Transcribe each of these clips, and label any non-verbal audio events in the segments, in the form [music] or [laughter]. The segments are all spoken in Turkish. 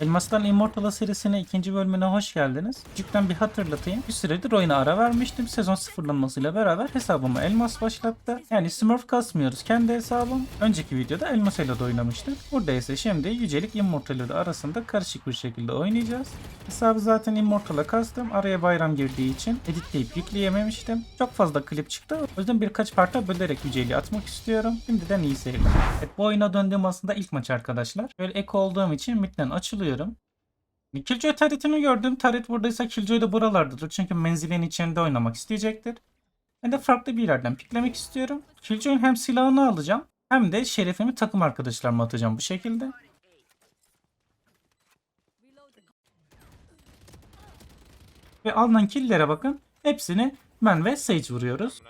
Elmastan Immortala serisine ikinci bölümüne hoş geldiniz. Küçükten bir hatırlatayım. Bir süredir oyuna ara vermiştim. Sezon sıfırlanmasıyla beraber hesabıma elmas başlattı. Yani Smurf kasmıyoruz kendi hesabım. Önceki videoda elmas ile oynamıştık. Burada ise şimdi yücelik Immortal'ı arasında karışık bir şekilde oynayacağız. Hesabı zaten Immortal'a kastım. Araya bayram girdiği için editleyip yükleyememiştim. Çok fazla klip çıktı. O yüzden birkaç parça bölerek yüceliği atmak istiyorum. Şimdiden iyi seyirler. Evet bu oyuna döndüğüm aslında ilk maç arkadaşlar. Böyle ek olduğum için midden açılıyorum. Killjoy taretini gördüm. Taret buradaysa Killjoy da buralardadır. Çünkü menzilin içinde oynamak isteyecektir. Ben de farklı bir yerden piklemek istiyorum. Killjoy'un hem silahını alacağım hem de şerefimi takım arkadaşlarıma atacağım bu şekilde. Ve alınan killlere bakın. Hepsini ben ve Sage vuruyoruz.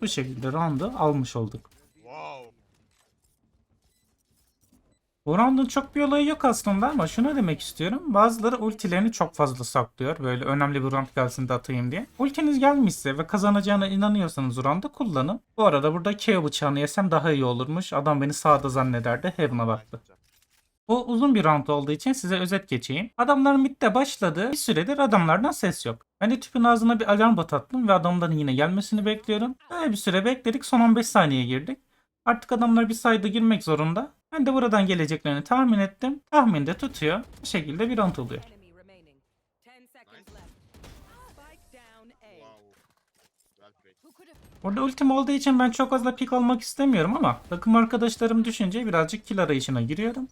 Bu şekilde roundu almış olduk. Bu round'un çok bir olayı yok aslında ama şunu demek istiyorum. Bazıları ultilerini çok fazla saklıyor. Böyle önemli bir round gelsin de atayım diye. Ultiniz gelmişse ve kazanacağına inanıyorsanız round'u kullanın. Bu arada burada KO bıçağını yesem daha iyi olurmuş. Adam beni sağda zannederdi. Heaven'a baktı. Bu uzun bir round olduğu için size özet geçeyim. Adamlar midde başladı. Bir süredir adamlardan ses yok. Ben de tüpün ağzına bir alarm bot attım ve adamların yine gelmesini bekliyorum. Böyle bir süre bekledik. Son 15 saniye girdik. Artık adamlar bir sayıda girmek zorunda. Ben de buradan geleceklerini tahmin ettim. Tahmin de tutuyor. Bu şekilde bir round oluyor. Burada ultim olduğu için ben çok fazla pik almak istemiyorum ama takım arkadaşlarım düşünce birazcık kill arayışına giriyorum.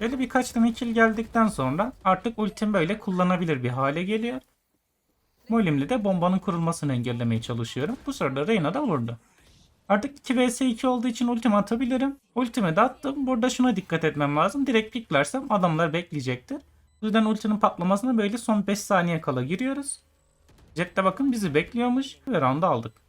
Böyle birkaç tane kill geldikten sonra artık ultim böyle kullanabilir bir hale geliyor. Molimle de bombanın kurulmasını engellemeye çalışıyorum. Bu sırada Reyna da vurdu. Artık 2 vs 2 olduğu için ultimi atabilirim. Ultimi de attım. Burada şuna dikkat etmem lazım. Direkt piklersem adamlar bekleyecektir. Bu yüzden ultinin patlamasına böyle son 5 saniye kala giriyoruz. Jet de bakın bizi bekliyormuş ve round'u aldık.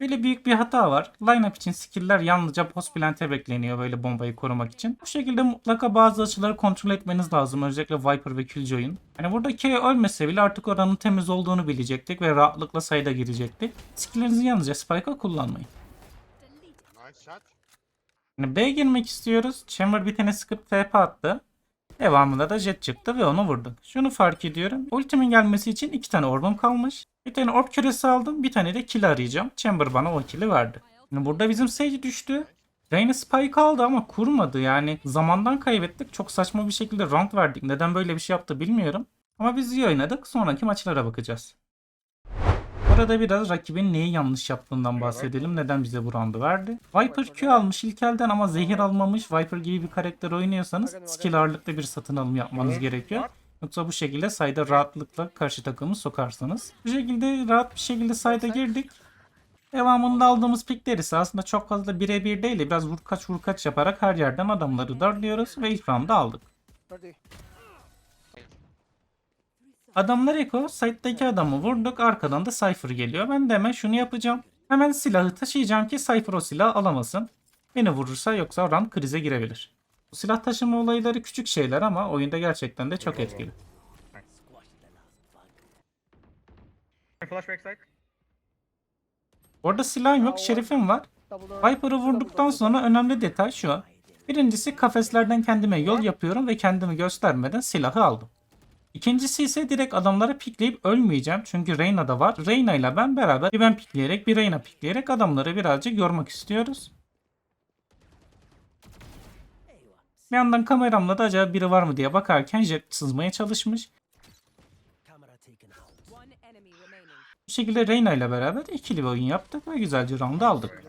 Böyle büyük bir hata var. Lineup için skill'ler yalnızca post plant'e bekleniyor böyle bombayı korumak için. Bu şekilde mutlaka bazı açıları kontrol etmeniz lazım. Özellikle Viper ve Killjoy'un. Hani burada K ölmese bile artık oranın temiz olduğunu bilecektik ve rahatlıkla sayıda girecektik. Skill'lerinizi yalnızca Spike'a kullanmayın. Yani B girmek istiyoruz. Chamber bir tane sıkıp TP attı. Devamında da jet çıktı ve onu vurduk. Şunu fark ediyorum. Ultimin gelmesi için iki tane orbum kalmış. Bir tane orb küresi aldım. Bir tane de kill arayacağım. Chamber bana o kill'i verdi. Şimdi burada bizim Sage düştü. Reyna spike aldı ama kurmadı yani. Zamandan kaybettik. Çok saçma bir şekilde round verdik. Neden böyle bir şey yaptı bilmiyorum. Ama biz iyi oynadık. Sonraki maçlara bakacağız. Burada biraz rakibin neyi yanlış yaptığından bahsedelim. Neden bize bu roundu verdi? Viper Q almış ilk elden ama zehir almamış. Viper gibi bir karakter oynuyorsanız skill ağırlıklı bir satın alım yapmanız gerekiyor. Yoksa bu şekilde sayda rahatlıkla karşı takımı sokarsınız. Bu şekilde rahat bir şekilde sayda girdik. Devamında aldığımız pikler ise aslında çok fazla birebir değil de biraz vur kaç vur kaç yaparak her yerden adamları darlıyoruz ve ilk roundu aldık. Adamlar Eko, site'daki adamı vurduk. Arkadan da Cypher geliyor. Ben de hemen şunu yapacağım. Hemen silahı taşıyacağım ki Cypher o silahı alamasın. Beni vurursa yoksa round krize girebilir. Silah taşıma olayları küçük şeyler ama oyunda gerçekten de çok etkili. Orada silah yok, şerifim var. Viper'ı vurduktan sonra önemli detay şu. Birincisi kafeslerden kendime yol yapıyorum ve kendimi göstermeden silahı aldım. İkincisi ise direkt adamları pikleyip ölmeyeceğim. Çünkü Reyna da var. Reyna ile ben beraber bir ben pikleyerek bir Reyna pikleyerek adamları birazcık yormak istiyoruz. Bir yandan kameramla da acaba biri var mı diye bakarken jet sızmaya çalışmış. Bu şekilde Reyna ile beraber ikili bir oyun yaptık ve güzelce round'u aldık.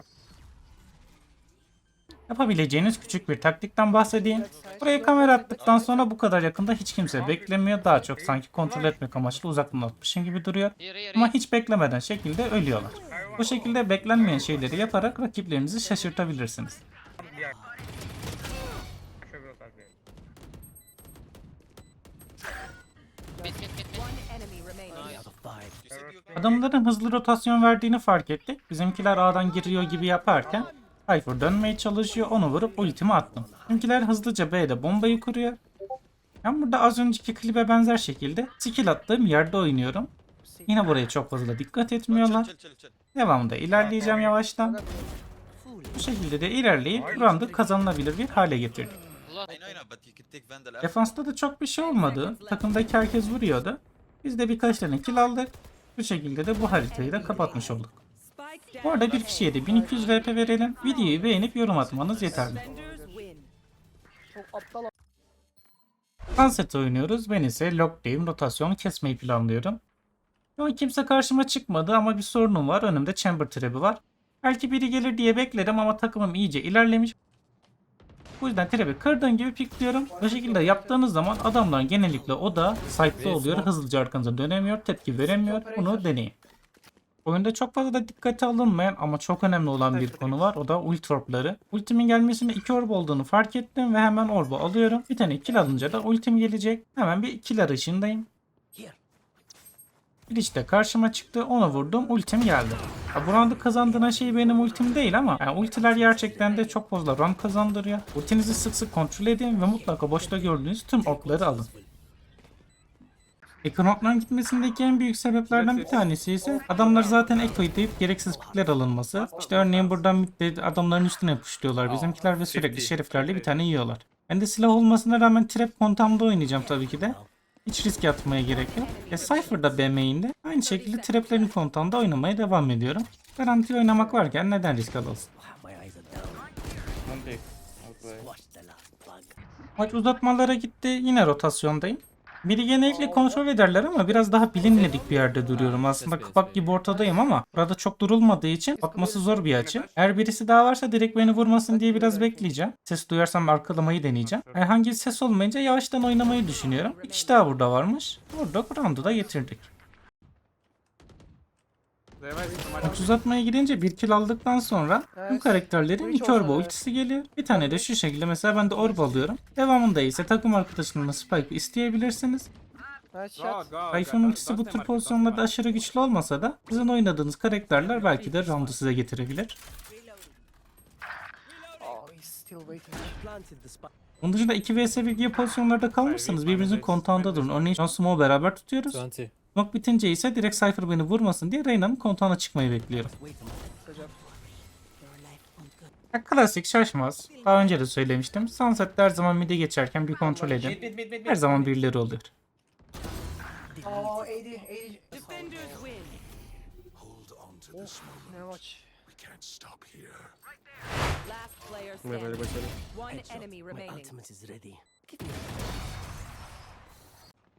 Yapabileceğiniz küçük bir taktikten bahsedeyim. Buraya kamera attıktan sonra bu kadar yakında hiç kimse beklemiyor. Daha çok sanki kontrol etmek amaçlı uzaktan atmışım gibi duruyor. Ama hiç beklemeden şekilde ölüyorlar. Bu şekilde beklenmeyen şeyleri yaparak rakiplerinizi şaşırtabilirsiniz. Adamların hızlı rotasyon verdiğini fark ettik. Bizimkiler A'dan giriyor gibi yaparken Cypher dönmeye çalışıyor. Onu vurup ultimi attım. Bizimkiler hızlıca B'de bombayı kuruyor. Ben burada az önceki klibe benzer şekilde skill attığım yerde oynuyorum. Yine buraya çok fazla dikkat etmiyorlar. Devamında ilerleyeceğim yavaştan. Bu şekilde de ilerleyip roundu kazanılabilir bir hale getirdik. Defansta da çok bir şey olmadı. Takımdaki herkes vuruyordu. Biz de birkaç tane kill aldık. Bu şekilde de bu haritayı da kapatmış olduk. Bu arada bir kişiye de 1200 VP verelim. Videoyu beğenip yorum atmanız yeterli. Sunset oynuyoruz. Ben ise lockdayım. Rotasyon kesmeyi planlıyorum. Ama kimse karşıma çıkmadı ama bir sorunum var. Önümde chamber trap'i var. Belki biri gelir diye bekledim ama takımım iyice ilerlemiş. Bu yüzden trap'i kırdığım gibi pikliyorum. Bu şekilde yaptığınız zaman adamlar genellikle o da site'lı oluyor. Hızlıca arkanıza dönemiyor. Tepki veremiyor. Bunu deneyin. Oyunda çok fazla da dikkate alınmayan ama çok önemli olan bir konu var. O da ulti orbları. Ultimin gelmesinde iki orb olduğunu fark ettim ve hemen orbu alıyorum. Bir tane kill alınca da ultim gelecek. Hemen bir kill arayışındayım. Bir işte karşıma çıktı. Onu vurdum. Ultim geldi. Ya bu roundu kazandıran şey benim ultim değil ama yani ultiler gerçekten de çok fazla round kazandırıyor. Ultinizi sık sık kontrol edin ve mutlaka boşta gördüğünüz tüm okları alın. Ekranotların gitmesindeki en büyük sebeplerden bir tanesi ise adamlar zaten Echo'yu deyip gereksiz pikler alınması. İşte örneğin buradan midde adamların üstüne puşluyorlar bizimkiler ve sürekli şeriflerle bir tane yiyorlar. Ben de silah olmasına rağmen trap kontamda oynayacağım tabii ki de. Hiç risk atmaya gerek yok. E Cypher'da B aynı şekilde traplerin kontağında oynamaya devam ediyorum. Garanti oynamak varken neden risk play. Maç uzatmalara gitti. Yine rotasyondayım. Biri genellikle kontrol ederler ama biraz daha bilinmedik bir yerde duruyorum. Aslında kapak gibi ortadayım ama burada çok durulmadığı için bakması zor bir açı. Eğer birisi daha varsa direkt beni vurmasın diye biraz bekleyeceğim. Ses duyarsam arkalamayı deneyeceğim. Herhangi ses olmayınca yavaştan oynamayı düşünüyorum. Bir kişi daha burada varmış. Burada roundu da getirdik. Maç uzatmaya girince bir kill aldıktan sonra bu karakterlerin iki orba ultisi geliyor. Bir tane de şu şekilde mesela ben de orb alıyorum. Devamında ise takım arkadaşınızla spike isteyebilirsiniz. Shot. Typhoon ultisi bu tür pozisyonlarda aşırı güçlü olmasa da sizin oynadığınız karakterler belki de roundu size getirebilir. Oh. Onun dışında 2 vs 1 gibi pozisyonlarda kalmışsanız birbirinizin kontağında durun. Örneğin John Smoke'u beraber tutuyoruz. 20. Smoke bitince ise direkt Cypher beni vurmasın diye Reyna'nın kontağına çıkmayı bekliyorum. Ya klasik şaşmaz. Daha önce de söylemiştim. Sunset'te her zaman mid'e geçerken bir kontrol edin. Her zaman birileri oluyor. Oh, 80, 80. Defenders win. Ne maç? Last player standing. One enemy remaining.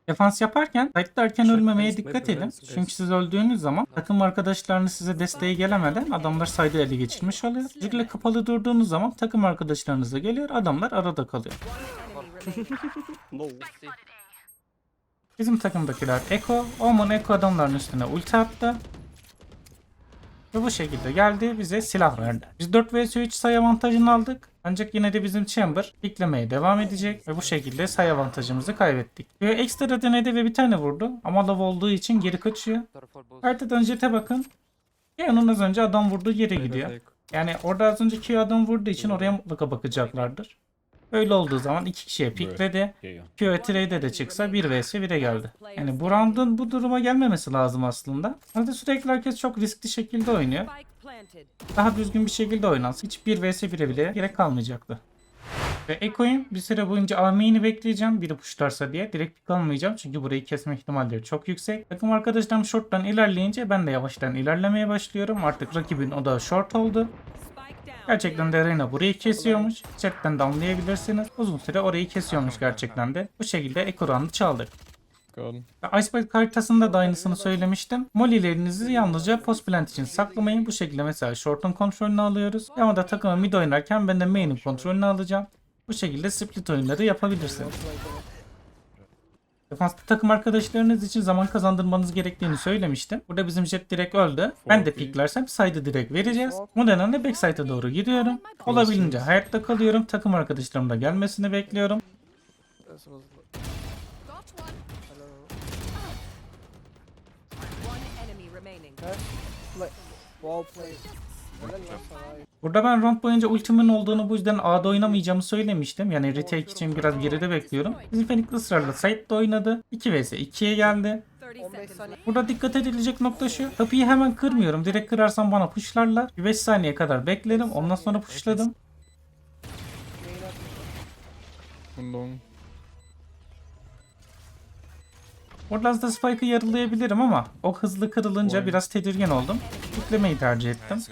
Defans yaparken erken ölmemeye dikkat edin. Çünkü siz öldüğünüz zaman takım arkadaşlarınız size desteğe gelemeden adamlar side'ı ele geçirmiş oluyor. Özellikle kapalı durduğunuz zaman takım arkadaşlarınız da geliyor. Adamlar arada kalıyor. [laughs] Bizim takımdakiler Echo. Omen Echo adamların üstüne ulti attı. Ve bu şekilde geldi bize silah verdi. Biz 4 vs 3 sayı avantajını aldık. Ancak yine de bizim Chamber piklemeye devam edecek ve bu şekilde sayı avantajımızı kaybettik. Ve ekstra denedi ve bir tane vurdu ama lav olduğu için geri kaçıyor. Haritadan jete bakın. Yani az önce adam vurduğu yere gidiyor. Yani orada az önce Q adam vurduğu için oraya mutlaka bakacaklardır. Öyle olduğu zaman iki kişiye pikledi. Q trade'e de çıksa 1 vs 1'e geldi. Yani bu round'un bu duruma gelmemesi lazım aslında. Arada sürekli herkes çok riskli şekilde oynuyor. Daha düzgün bir şekilde oynansa hiç 1 vs 1'e bile gerek kalmayacaktı. Ve Echo'yum bir süre boyunca AM'ini bekleyeceğim biri pushlarsa diye. Direkt pick almayacağım çünkü burayı kesme ihtimalleri çok yüksek. Takım arkadaşlarım short'tan ilerleyince ben de yavaştan ilerlemeye başlıyorum. Artık rakibin o da short oldu. Gerçekten de Reyna burayı kesiyormuş. Chatten de anlayabilirsiniz. Uzun süre orayı kesiyormuş gerçekten de. Bu şekilde round'u çaldık. Iceberg haritasında da aynısını söylemiştim. Molly'lerinizi yalnızca post plant için saklamayın. Bu şekilde mesela short'un kontrolünü alıyoruz. Ama da takımı mid oynarken ben de main'in kontrolünü alacağım. Bu şekilde split oyunları yapabilirsiniz. Defansta takım arkadaşlarınız için zaman kazandırmanız gerektiğini söylemiştim. Burada bizim jet direkt öldü. Ben de piklersem side'ı direkt vereceğiz. Bu nedenle backside'a doğru gidiyorum. Olabildiğince hayatta kalıyorum. Takım arkadaşlarım da gelmesini bekliyorum. This was... Burada ben round boyunca ultimin olduğunu bu yüzden A'da oynamayacağımı söylemiştim. Yani retake için biraz geride bekliyorum. Bizim Fenix ısrarla side'da oynadı. 2 vs 2'ye geldi. 30 15 seconds saniye. left. Burada dikkat edilecek nokta şu. Kapıyı hemen kırmıyorum. Direkt kırarsam bana pushlarlar. Bir 5 saniye kadar beklerim. Ondan sonra pushladım. Long. Borderlands'da Spike'ı yarılayabilirim ama o hızlı kırılınca biraz tedirgin oldum. Yüklemeyi tercih ettim.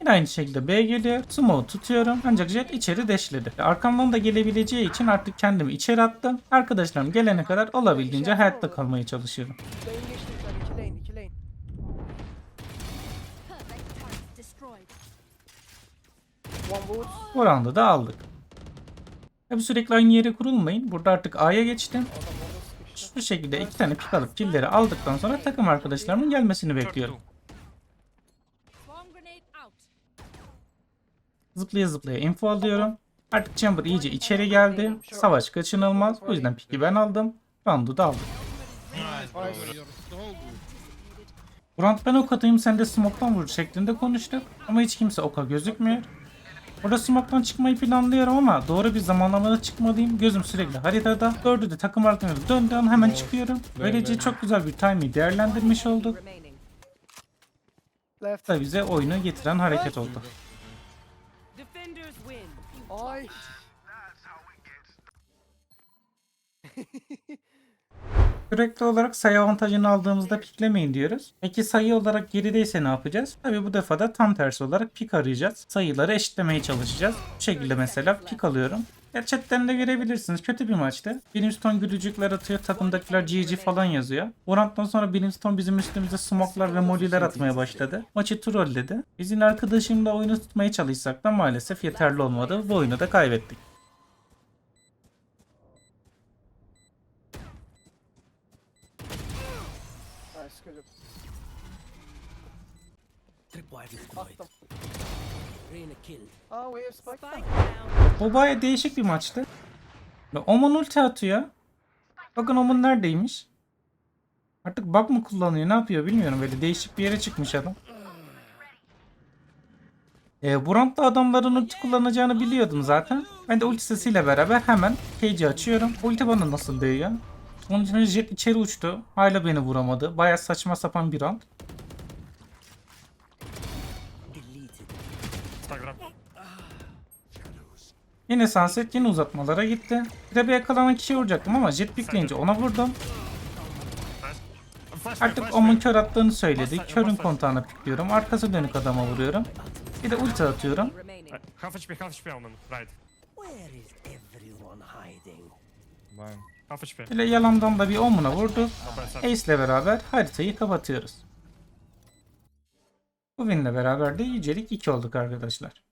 Yine aynı şekilde B geliyor. Smoke'u tutuyorum. Ancak Jet içeri deşledi. Arkamdan da gelebileceği için artık kendimi içeri attım. Arkadaşlarım gelene kadar olabildiğince hayatta kalmaya çalışıyorum. Bu roundu da aldık. Tabi sürekli aynı yere kurulmayın. Burada artık A'ya geçtim. Bu şekilde iki tane pik alıp killleri aldıktan sonra takım arkadaşlarımın gelmesini bekliyorum. Zıplaya zıplaya info alıyorum. Artık Chamber iyice içeri geldi. Savaş kaçınılmaz. O yüzden piki ben aldım. Roundu da aldık. Bu round ben ok atayım sen de smoke'tan vur şeklinde konuştuk. Ama hiç kimse oka gözükmüyor. Orada smoke'tan çıkmayı planlıyorum ama doğru bir zamanlamada çıkmalıyım. Gözüm sürekli haritada. Dördü de takım arkadaşlarım döndüğü an hemen çıkıyorum. Böylece çok güzel bir timing değerlendirmiş olduk. Da bize oyunu getiren hareket oldu. Ay. [laughs] Sürekli olarak sayı avantajını aldığımızda piklemeyin diyoruz. Peki sayı olarak gerideyse ne yapacağız? Tabi bu defa da tam tersi olarak pik arayacağız. Sayıları eşitlemeye çalışacağız. Bu şekilde mesela pik alıyorum. Chatten de görebilirsiniz. Kötü bir maçtı. Brimstone gülücükler atıyor. Takımdakiler GG falan yazıyor. Bu rounddan sonra Brimstone bizim üstümüze smoke'lar ve molly'ler atmaya başladı. Maçı trolledi. Biz yine arkadaşımla oyunu tutmaya çalışsak da maalesef yeterli olmadı. Bu oyunu da kaybettik. Attım. Aa wave spike. Spike down. Bu baya değişik bir maçtı. Ve Oman ulti atıyor. Bakın Oman neredeymiş? Artık bug mı kullanıyor ne yapıyor bilmiyorum. Böyle değişik bir yere çıkmış adam. E, bu roundda adamların ulti kullanacağını biliyordum zaten. Ben de ulti sesiyle beraber hemen cage'i açıyorum. Ulti bana nasıl değiyor? Onun için jet içeri uçtu. Hala beni vuramadı. Baya saçma sapan bir round. Yine Sunset yine uzatmalara gitti. Bir de bir yakalanan kişiyi vuracaktım ama jet pikleyince ona vurdum. Artık onun kör attığını söyledi. Körün kontağına pikliyorum. Arkası dönük adama vuruyorum. Bir de ulti atıyorum. Half yalandan da bir bad stuff. Ace ile beraber haritayı kapatıyoruz. Bu winle beraber de yücelik 2 olduk arkadaşlar.